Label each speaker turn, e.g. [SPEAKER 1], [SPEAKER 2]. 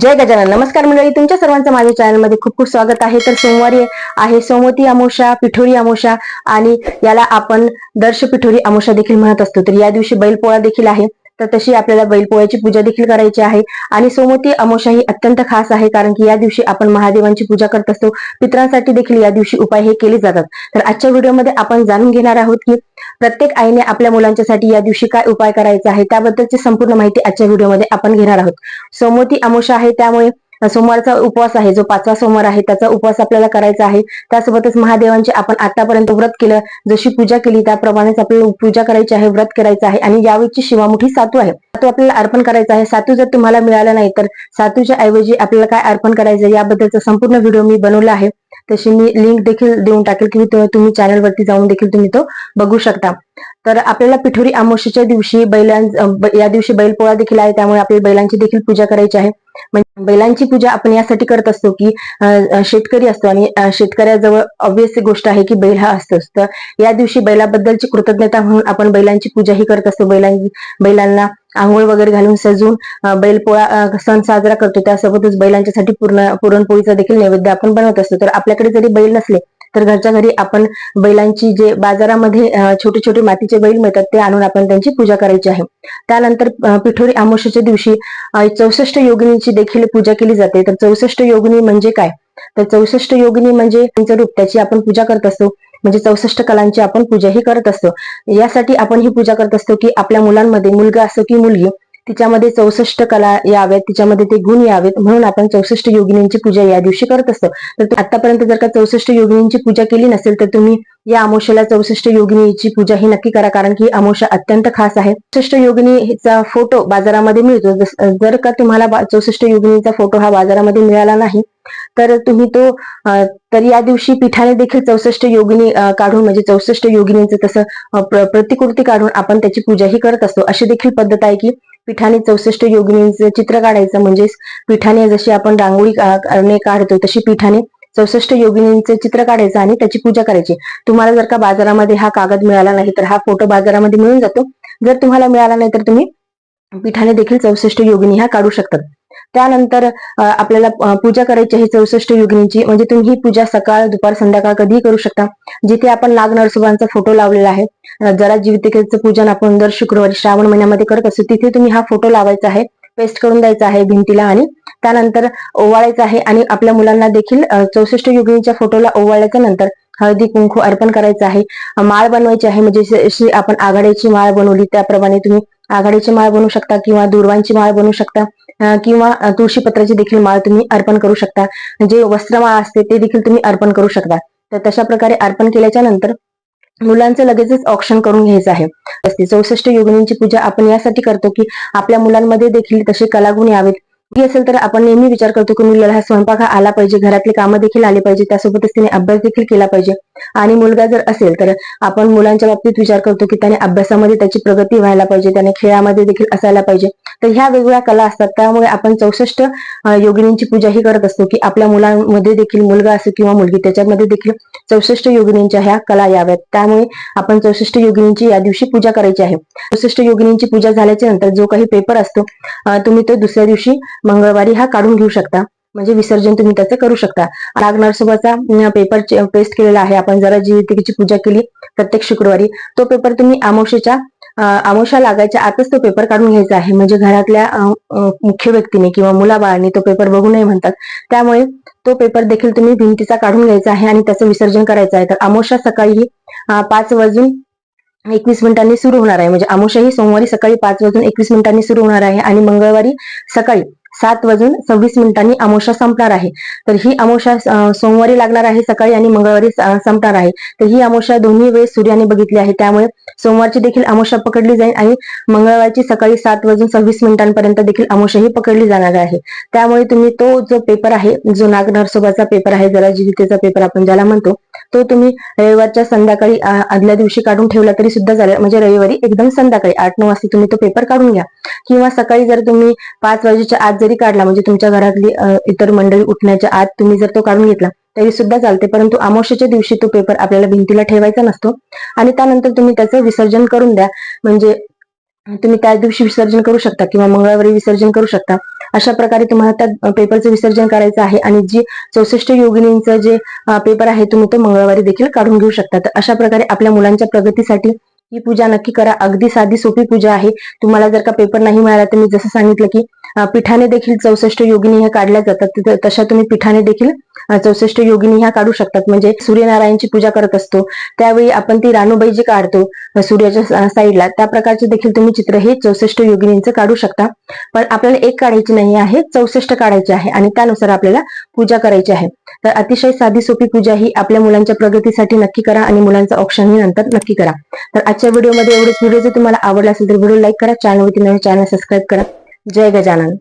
[SPEAKER 1] जय गजानन. नमस्कार मंडळी तुमच्या सर्वांचं माझ्या चॅनलमध्ये खूप खूप स्वागत आहे. तर सोमवारी आहे सोमवती अमोषा पिठोरी अमोशा आणि याला आपण दर्श पिठोरी अमोषा देखील म्हणत असतो. तर या दिवशी बैलपोळा देखील आहे. तर तशी आपल्याला बैलपोळ्याची पूजा देखील करायची आहे. आणि सोमवती अमोशा ही अत्यंत खास आहे कारण की या दिवशी आपण महादेवांची पूजा करत असतो. पितरांसाठी देखील या दिवशी उपाय हे केले जातात. तर आजच्या व्हिडिओमध्ये आपण जाणून घेणार आहोत की प्रत्येक आईने आपल्या मुलांच्यासाठी या दिवशी काय उपाय करायचा आहे त्याबद्दलची संपूर्ण माहिती आजच्या व्हिडिओमध्ये आपण घेणार आहोत. सोमवती अमोशा आहे त्यामुळे सोमवारचा उपवास आहे. जो पाचवा सोमवार आहे त्याचा उपवास आपल्याला करायचा आहे. त्यासोबतच महादेवांचे आपण आतापर्यंत व्रत केलं. जशी पूजा केली त्याप्रमाणेच आपल्याला पूजा करायची आहे व्रत करायचं आहे. आणि यावेळीची शिवामुठी सातू आहे. सातू आपल्याला अर्पण करायचा आहे. सातू जर तुम्हाला मिळाला नाही तर सातूच्या ऐवजी आपल्याला काय अर्पण करायचं याबद्दलचा संपूर्ण व्हिडिओ मी बनवला आहे. तशी मी लिंक देखील देऊन टाकेल की तुम्ही चॅनलवरती जाऊन देखील तुम्ही तो बघू शकता. तर आपल्याला पिठोरी अमावस्येच्या दिवशी बैलां या दिवशी बैलपोळा देखील आहे त्यामुळे आपल्याला बैलांची देखील पूजा करायची आहे. म्हणजे बैलांची पूजा आपण यासाठी करत असतो की शेतकरी असतो आणि शेतकऱ्याजवळ ऑब्विस गोष्ट आहे की बैल हा असतोच. तर या दिवशी बैलाबद्दलची कृतज्ञता म्हणून आपण बैलांची पूजाही करत असतो. बैलांची बैलांना आंघोळ वगैरे घालून सजून बैलपोळा सण साजरा करतो. त्यासोबतच बैलांच्यासाठी पूर्ण पुरणपोळीचा देखील नैवेद्य आपण बनवत असतो. तर आपल्याकडे जरी बैल नसले तर घरच्या घरी आपण बैलांची जे बाजारामध्ये छोटे छोटे मातीचे बैल मिळतात ते आणून आपण त्यांची पूजा करायची आहे. त्यानंतर पिठोरी अमावस्येच्या दिवशी चौसष्ट योगिनीची देखील पूजा केली जाते. तर चौसष्ट योगिनी म्हणजे काय? तर चौसष्ट योगिनी म्हणजे त्यांचं रूप त्याची आपण पूजा करत असतो. म्हणजे चौसष्ट कलांची आपण पूजाही करत असतो. यासाठी आपण ही पूजा करत असतो की आपल्या मुलांमध्ये मुलगा असो की मुलगी तिच्यामध्ये चौसष्ट कला याव्यात तिच्यामध्ये ते गुण यावेत म्हणून आपण चौसष्ट योगिनींची पूजा या दिवशी करत असतो. तर आतापर्यंत जर का चौसष्ट योगिनींची पूजा केली नसेल तर तुम्ही या अमोशाला चौसष्ट योगिनीची पूजा ही नक्की करा कारण की अमोशा अत्यंत खास आहे. चौसष्ट योगिनीचा फोटो बाजारामध्ये मिळतो. जर का तुम्हाला चौसष्ट योगिनीचा फोटो हा बाजारामध्ये मिळाला नाही तर तुम्ही तो तर या दिवशी पिठाने देखील चौसष्ट योगिनी काढून म्हणजे चौसष्ट योगिनीचं तसं प्रतिकृती काढून आपण त्याची पूजाही करत असतो. अशी देखील पद्धत आहे की पिठाने चौसष्ट योगिनींचं चित्र काढायचं म्हणजेच पिठाने जशी आपण रांगोळी काढतो तशी पिठाने चौसष्ट योगिनींचं चित्र काढायचं आणि त्याची पूजा करायची. तुम्हाला जर का बाजारामध्ये हा कागद मिळाला नाही तर हा फोटो बाजारामध्ये मिळून जातो. जर तुम्हाला मिळाला नाही तर तुम्ही पिठाने देखील चौसष्ट योगिनी ह्या काढू शकतात. त्यानंतर आपल्याला पूजा करायची आहे चौसष्ट योगिनीची. म्हणजे तुम्ही ही पूजा सकाळ दुपार संध्याकाळ कधीही करू शकता. जिथे आपण नाग नरसोबांचा फोटो लावलेला आहे जरा जीवितिकेचं पूजन आपण दर शुक्रवारी श्रावण महिन्यामध्ये करत असतो तिथे तुम्ही हा फोटो लावायचा आहे पेस्ट करून द्यायचा आहे भिंतीला आणि त्यानंतर ओवाळायचा आहे आणि आपल्या मुलांना देखील चौसष्ट योगिनीच्या फोटोला ओवाळल्याच्या नंतर हळदी कुंकू अर्पण करायचं आहे. माळ बनवायची आहे म्हणजे आपण आघाडीची माळ बनवली त्याप्रमाणे तुम्ही आघाडीची माळ बनवू शकता किंवा दुर्वांची माळ बनवू शकता. किंवा तुळशीपत्राची देखील माळ तुम्ही अर्पण करू शकता. जे वस्त्रमाळ असते ते देखील तुम्ही अर्पण करू शकता. तर तशा प्रकारे अर्पण केल्याच्यानंतर मुलांचं लगेचच ऑप्शन करून घ्यायचं आहे. असते. चौसष्ट योगिनींची पूजा आपण यासाठी करतो की आपल्या मुलांमध्ये देखील तसे कलागुण यावेत. असेल तर आपण नेहमी विचार करतो की मुलाला हा स्वयंपाक हा आला पाहिजे घरातले कामं देखील आली पाहिजे त्यासोबतच तिने अभ्यास देखील केला पाहिजे. आणि मुलगा जर असेल तर आपण मुलांच्या बाबतीत विचार करतो की त्याने अभ्यासामध्ये त्याची प्रगती व्हायला पाहिजे त्याने खेळामध्ये देखील असायला पाहिजे. तर ह्या वेगवेगळ्या कला असतात त्यामुळे आपण चौसष्ट योगिनींची पूजाही करत असतो की आपल्या मुलांमध्ये देखील मुलगा असो किंवा मुलगी त्याच्यामध्ये देखील चौसष्ट योगिनींच्या ह्या कला याव्यात. त्यामुळे आपण चौसष्ट योगिनींची या दिवशी पूजा करायची आहे. चौसष्ट योगिनींची पूजा झाल्याच्यानंतर जो काही पेपर असतो तुम्ही तो दुसऱ्या दिवशी मंगळवारी हा काढून घेऊ शकता. म्हणजे विसर्जन तुम्ही त्याचं करू शकता. राग नरसोबाचा पेपर पेस्ट केलेला आहे. आपण जरा जीवितिकेची पूजा केली प्रत्येक शुक्रवारी. तो पेपर तुम्ही आमोशेच्या आमोशा लागायच्या आतच तो पेपर काढून घ्यायचा आहे. म्हणजे घरातल्या मुख्य व्यक्तीने किंवा मुलाबाळांनी तो पेपर बघू नये म्हणतात. त्यामुळे तो पेपर देखील तुम्ही भिंतीचा काढून घ्यायचा आहे आणि त्याचं विसर्जन करायचं आहे. तर अमावस्या सकाळी पाच वाजून एकवीस मिनिटांनी सुरू होणार आहे. म्हणजे अमावस्या ही सोमवारी सकाळी पाच वाजून एकवीस मिनिटांनी सुरू होणार आहे आणि मंगळवारी सकाळी सात वाजून सव्वीस मिनिटांनी अमोशा संपणार आहे. तर ही अमोशा सोमवारी लागणार आहे सकाळी आणि मंगळवारी संपणार आहे. तर ही अमोशा दोन्ही वेळेस सूर्याने बघितली आहे. त्यामुळे सोमवारची देखील अमोशा पकडली जाईल आणि मंगळवारची सकाळी सात वाजून सव्वीस मिनिटांपर्यंत देखील अमावस्या ही पकडली जाणार आहे. त्यामुळे तुम्ही तो जो पेपर आहे जो नाग नरसोबाचा पेपर आहे जरा जीवितेचा पेपर आपण ज्याला म्हणतो तो तुम्ही रविवारच्या संध्याकाळी आदल्या दिवशी काढून ठेवला तरी सुद्धा चालेल. म्हणजे रविवारी एकदम संध्याकाळी आठ नऊ वाजता तुम्ही तो पेपर काढून घ्या. किंवा सकाळी जर तुम्ही पाच वाजेच्या आत जरी काढला. म्हणजे तुमच्या घरातली इतर मंडळी उठण्याच्या आत तुम्ही जर तो काढून घेतला तरी सुद्धा चालते. परंतु अमावश्याच्या दिवशी तो पेपर आपल्याला भिंतीला ठेवायचा नसतो. आणि त्यानंतर तुम्ही त्याचं विसर्जन करून द्या. म्हणजे तुम्ही त्याच दिवशी विसर्जन करू शकता किंवा मंगळवारी विसर्जन करू शकता. अशा प्रकारे तुम्हाला त्या पेपरचं विसर्जन करायचं आहे. आणि जी चौसष्ट योगिनींचं जे पेपर आहे तुम्ही तो मंगळवारी देखील काढून घेऊ शकता. तर अशा प्रकारे आपल्या मुलांच्या प्रगतीसाठी ही पूजा नक्की करा. अगदी साधी सोपी पूजा आहे. तुम्हाला जर का पेपर नाही मिळाला तर मी जसं सांगितलं की पिठाने देखील चौसष्ट योगिनी ह्या काढल्या जातात. तशा तुम्ही पिठाने देखील चौसष्ट योगिनी ह्या काढू शकतात. म्हणजे सूर्यनारायणची पूजा करत असतो. त्यावेळी आपण ती रानूबाई जी काढतो सूर्याच्या साईडला. त्या प्रकारचे देखील तुम्ही चित्र हे चौसष्ट योगिनींचं काढू शकता. पण आपल्याला एक काढायची नाही आहे चौसष्ट काढायची आहे आणि त्यानुसार आपल्याला पूजा करायची आहे. तर अतिशय साधी सोपी पूजा ही आपल्या मुलांच्या प्रगतीसाठी नक्की करा आणि मुलांचा ऑप्शनही नंतर नक्की करा. तर आजच्या व्हिडिओमध्ये एवढेच. व्हिडिओ जर तुम्हाला आवडला असेल तर व्हिडिओ लाईक करा चॅनलवरती नवीन चॅनल सबस्क्राईब करा. जय गजानन.